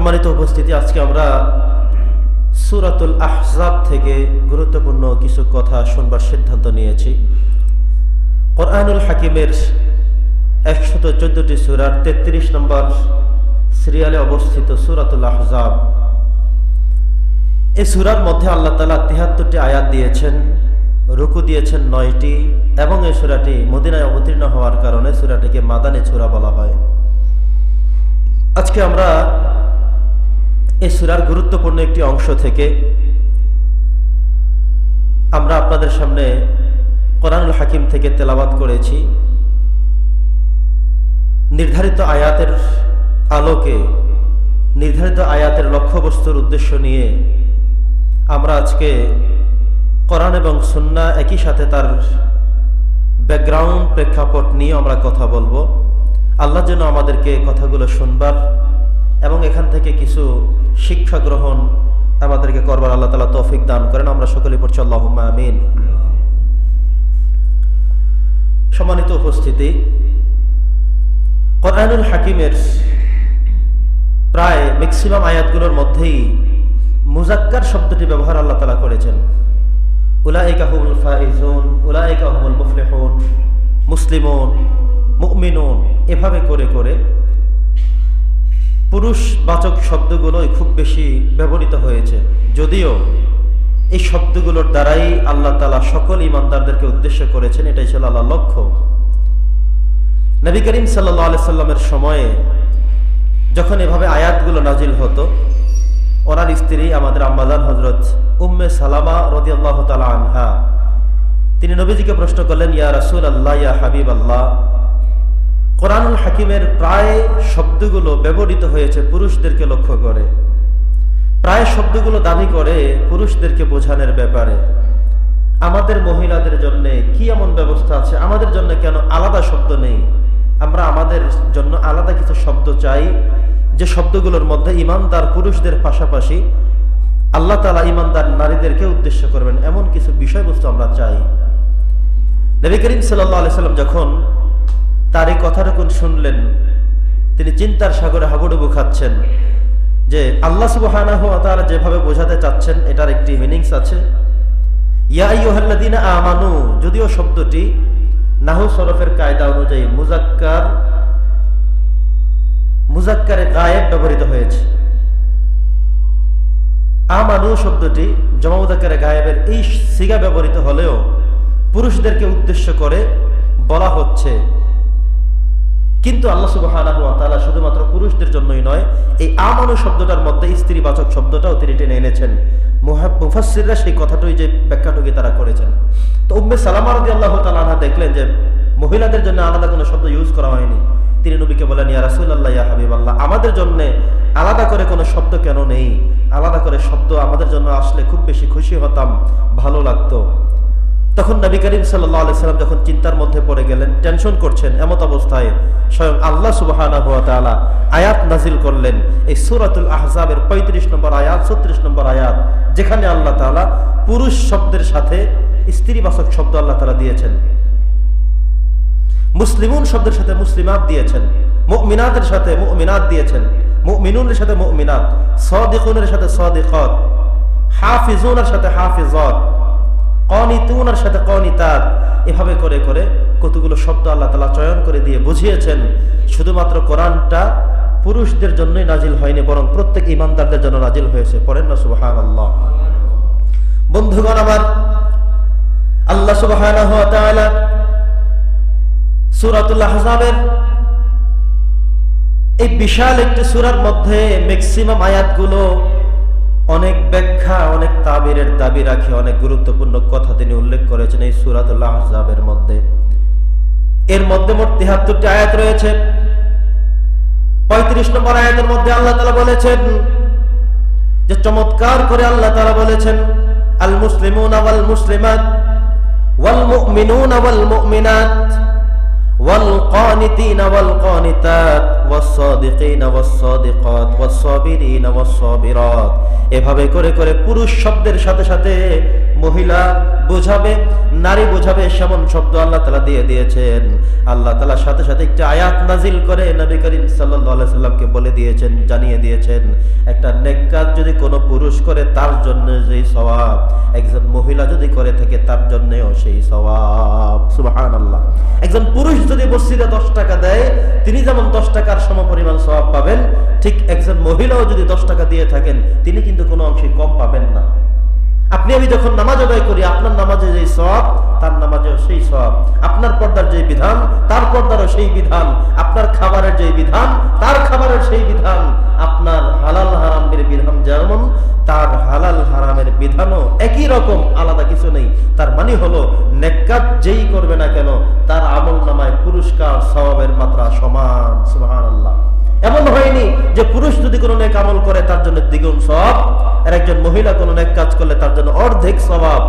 সম্মানিত উপস্থিতি, আজকে আমরা সুরাতুল আহজাব থেকে গুরুত্বপূর্ণ কিছু কথা শুনবার সিদ্ধান্ত নিয়েছি। কোরআনুল হাকিমের একশত চোদ্দটি সুরার তেত্রিশ নম্বর সিরিয়ালে অবস্থিত সুরাতুল আহজাব। এই সুরার মধ্যে আল্লাহ তালা তিহাত্তরটি আয়াত দিয়েছেন, রুকু দিয়েছেন নয়টি এবং এই সুরাটি মদিনায় অবতীর্ণ হওয়ার কারণে সুরাটিকে মাদানী সুরা বলা হয়। আজকে আমরা এই সুরার গুরুত্বপূর্ণ একটি অংশ থেকে আমরা আপনাদের সামনে কোরআনুল হাকিম থেকে তেলাবাদ করেছি। নির্ধারিত আয়াতের আলোকে, নির্ধারিত আয়াতের লক্ষ্যবস্তুর উদ্দেশ্য নিয়ে আমরা আজকে কোরআন এবং সুন্না একই সাথে তার ব্যাকগ্রাউন্ড প্রেক্ষাপট নিয়ে আমরা কথা বলব। আল্লাহ যেন আমাদেরকে কথাগুলো শুনবার এবং এখান থেকে কিছু শিক্ষা গ্রহণ আমাদেরকে করবার আল্লাহ তালা তৌফিক দান করেন। আমরা সকলে পড়ছি আল্লাহ আমিন। সম্মানিত উপস্থিতি, কোরআনুল হাকিমের প্রায় ম্যাক্সিমাম আয়াতগুলোর মধ্যেই মুজাক্কার শব্দটি ব্যবহার আল্লাহ তালা করেছেন। উলাইকা হুমুল ফাইজুন, উলাইকা হুমুল মুফলিহুন, মুসলিমুন, মুমিনুন, এভাবে করে করে পুরুষ বাচক শব্দগুলোই খুব বেশি ব্যবহৃত হয়েছে। যদিও এই শব্দগুলোর দ্বারাই আল্লাহ তালা সকল ইমানদারদেরকে উদ্দেশ্য করেছেন, এটাই ছিল আল্লাহ লক্ষ্য। নবী করিম সাল্লাহ আলি সাল্লামের সময়ে যখন এভাবে আয়াতগুলো নাজিল হতো, ওনার স্ত্রী আমাদের আম্মাজান হজরত উম্মে সালামা রদি আল্লাহ তালা আনহা, তিনি নবীজিকে প্রশ্ন করলেন, ইয়া রাসুল আল্লাহ ইয়া হাবিব আল্লাহ কোরআনুল হাকিমের প্রায় শব্দগুলো ব্যবহৃত হয়েছে পুরুষদেরকে লক্ষ্য করে। প্রায় শব্দগুলো দাবি করে পুরুষদেরকে বোঝানোর ব্যাপারে। আমাদের মহিলাদের জন্য কি এমন ব্যবস্থা আছে? আমাদের জন্য কেন আলাদা শব্দ নেই? আমরা আমাদের জন্য আলাদা কিছু শব্দ চাই। যে শব্দগুলোর মধ্যে ইমানদার পুরুষদের পাশাপাশি আল্লাহ তালা ইমানদার নারীদেরকে উদ্দেশ্য করবেন। এমন কিছু বিষয়বস্তু আমরা চাই। নবী করিম সাল্লাহ সাল্লাম যখন তার এই কথাটুকুন শুনলেন। তিনি চিন্তার সাগরে হাবুডুবু খাচ্ছেন যে আল্লাহ সুবাহ যেভাবে বোঝাতে চাচ্ছেন, এটার একটি মিনিংস আছে। আমানু, যদিও শব্দটি নাহু সরফের কায়দা অনুযায়ী মুজাক্কার মুজাক্কারে গায়েব ব্যবহৃত হয়েছে। আমানু শব্দটি জমামুজাক্কারে গায়েবের এই সিগা ব্যবহৃত হলেও পুরুষদেরকে উদ্দেশ্য করে বলা হচ্ছে কিন্তু আল্লাহ সুবাহ শুধুমাত্র পুরুষদের জন্যই নয়, এই আমানু শব্দটার মধ্যে স্ত্রীবাচক শব্দটাও তিনি টেনে এনেছেন। মুফাসিররা সেই কথাটাই যে ব্যাখ্যাটুকি তারা করেছেন। তো উম্মে সালামা রদি আল্লাহ তালা দেখলেন যে, মহিলাদের জন্য আলাদা কোনো শব্দ ইউজ করা হয়নি। তিনি নবীকে বলেন ইয়া রাসুল আল্লাহ ইয়া হাবিব আল্লাহ আমাদের জন্য আলাদা করে কোনো শব্দ কেন নেই? আলাদা করে শব্দ আমাদের জন্য আসলে খুব বেশি খুশি হতাম, ভালো লাগতো। তখন নবী করিম সাল্লাম যখন চিন্তার মধ্যে পড়ে গেলেন, টেনশন করছেন, এমত অবস্থায় স্বয়ং আল্লাহ সুবাহ আয়াত নাজিল করলেন। এই সুরাতুল আহজাবের পঁয়ত্রিশ নম্বর আয়াত, ছত্রিশ নম্বর আয়াত, যেখানে আল্লাহ তালা পুরুষ শব্দের সাথে স্ত্রীবাচক শব্দ আল্লাহ তালা দিয়েছেন। মুসলিমুন শব্দের সাথে মুসলিমাত দিয়েছেন। মুমিনাতের সাথে মুমিনাত দিয়েছেন। মুমিনুনের সাথে মুমিনাত, সদিকুনের সাথে সদিকত, হাফিজুনের সাথে হাফিজত কনিতুনের সাথে কনিতাত। এভাবে করে করে কতগুলো শব্দ আল্লাহ তালা চয়ন করে দিয়ে বুঝিয়েছেন। শুধুমাত্র কোরআনটা পুরুষদের জন্যই নাজিল হয়নি, বরং প্রত্যেক ইমানদারদের জন্য নাজিল হয়েছে। পড়েন না সুবাহান আল্লাহ বন্ধুগণ আমার, আল্লাহ সুবাহ সুরাতুল্লাহ হাজাবের এই বিশাল একটি সুরার মধ্যে ম্যাক্সিমাম আয়াতগুলো অনেক ব্যাখ্যা অনেক তাবিরের দাবি রাখে অনেক গুরুত্বপূর্ণ কথা তিনি উল্লেখ করেছেন এই সুরাতুল্লাহ আহজাবের মধ্যে এর মধ্যে মোট তিহাত্তরটি আয়াত রয়েছে পঁয়ত্রিশ নম্বর আয়াতের মধ্যে আল্লাহ তালা বলেছেন যে চমৎকার করে আল্লাহ তালা বলেছেন আল মুসলিমুন আওয়াল মুসলিমাত ওয়াল মুমিনুন আওয়াল মুমিনাত والقانتين والقانتات والصادقين والصادقات والصابرين والصابرات এভাবে করে করে পুরুষ শব্দের সাথে সাথে মহিলা বোঝাবে, নারী বোঝাবে সেমন শব্দ আল্লাহ তালা দিয়ে দিয়েছেন। আল্লাহ তালার সাথে সাথে একটা আয়াত নাজিল করে নবী করিম সাল্লাহ সাল্লামকে বলে দিয়েছেন, জানিয়ে দিয়েছেন, একটা নেক যদি কোনো পুরুষ করে তার জন্য যেই স্বভাব একজন মহিলা যদি করে থাকে তার জন্যও সেই স্বভাব সুবাহান আল্লাহ একজন পুরুষ যদি মসজিদে দশ টাকা দেয়, তিনি যেমন দশ টাকার সমপরিমাণ স্বভাব পাবেন একজন মহিলাও যদি দশ টাকা দিয়ে থাকেন, তিনি কিন্তু কোনো অংশে কম পাবেন না। আপনি, আমি যখন নামাজ আদায় করি, আপনার নামাজে যে সব তার নামাজেও সেই সব আপনার পর্দার যে বিধান, তার পর্দারও সেই বিধান। আপনার খাবারের যে বিধান, তার খাবারের সেই বিধান। আপনার হালাল হারামের বিধান যেমন, তার হালাল হারামের বিধানও একই রকম, আলাদা কিছু নেই। তার মানে হলো নেকাত যেই করবে না কেন, তার আমল নামায় পুরস্কার স্বভাবের মাত্রা সমান সুহান আল্লাহ এমন হয়নি যে পুরুষ যদি কোনো নেক আমল করে, তার জন্য দ্বিগুণ সব আর একজন মহিলা কোনো নেক কাজ করলে, তার জন্য অর্ধেক স্বভাব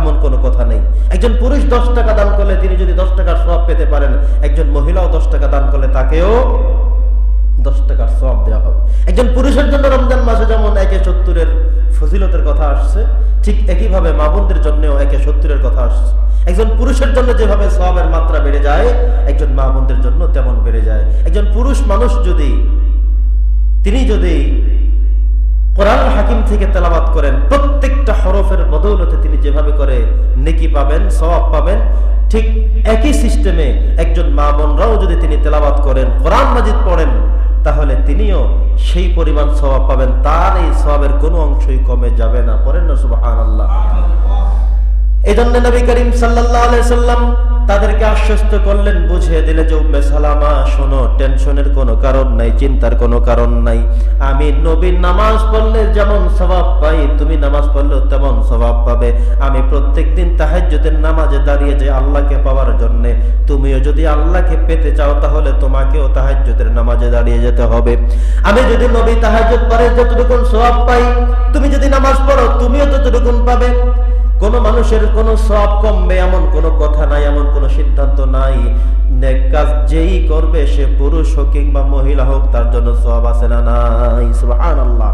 এমন কোনো কথা নেই। একজন পুরুষ দশ টাকা দান করলে, তিনি যদি দশ টাকার সব পেতে পারেন, একজন মহিলাও দশ টাকা দান করলে, তাকেও দশ টাকার সব দেওয়া হবে। একজন পুরুষের জন্য রমজান মাসে যেমন একে সত্তরের ফজিলতের কথা আসছে, ঠিক একইভাবে মা বোনদের জন্যও একে সত্তরের কথা আসছে। একজন পুরুষের জন্য যেভাবে সবের মাত্রা বেড়ে যায়, একজন মা বোনদের জন্য তেমন বেড়ে যায়। একজন পুরুষ মানুষ যদি তিনি যদি কোরআন হাকিম থেকে তেলাবাত করেন, প্রত্যেকটা হরফের বদৌলতে তিনি যেভাবে করে নেকি পাবেন, সওয়াব পাবেন, ঠিক একই সিস্টেমে একজন মা বোনরাও যদি তিনি তেলাবাত করেন, কোরআন মাজিদ পড়েন, তাহলে তিনিও সেই পরিমাণ স্বভাব পাবেন। তার এই স্বভাবের কোনো অংশই কমে যাবে না। পড়েন না সুবাহ আল্লাহ এই জন্য নবী করিম সাল্লাল্লাহু আলাইহি সাল্লাম তাদেরকে আশ্বস্ত করলেন, বুঝিয়ে দিলে যে, উম্মে সালামা, শোনো, টেনশনের কোনো কারণ নাই, চিন্তার কোনো কারণ নাই। আমি নবীর নামাজ পড়লে যেমন স্বভাব পাই, তুমি নামাজ পড়লেও তেমন স্বভাব পাবে। আমি প্রত্যেকদিন তাহাজ্জুদের নামাজে দাঁড়িয়ে যে আল্লাহকে পাওয়ার জন্য। তুমিও যদি আল্লাহকে পেতে চাও, তাহলে তোমাকেও তাহাজ্জুদের নামাজে দাঁড়িয়ে যেতে হবে। আমি যদি নবী তাহাজ্জুদ পড়ে যতটুকু স্বভাব পাই, তুমি যদি নামাজ পড়ো, তুমিও ততটুকুন পাবে। কোন মানুষের কোন সব কমবে, এমন কোন কথা নাই, এমন কোন সিদ্ধান্ত নাই। কাজ যেই করবে সে পুরুষ হোক কিংবা মহিলা হোক, তার জন্য সব আছে না নাই? সুবহানাল্লাহ।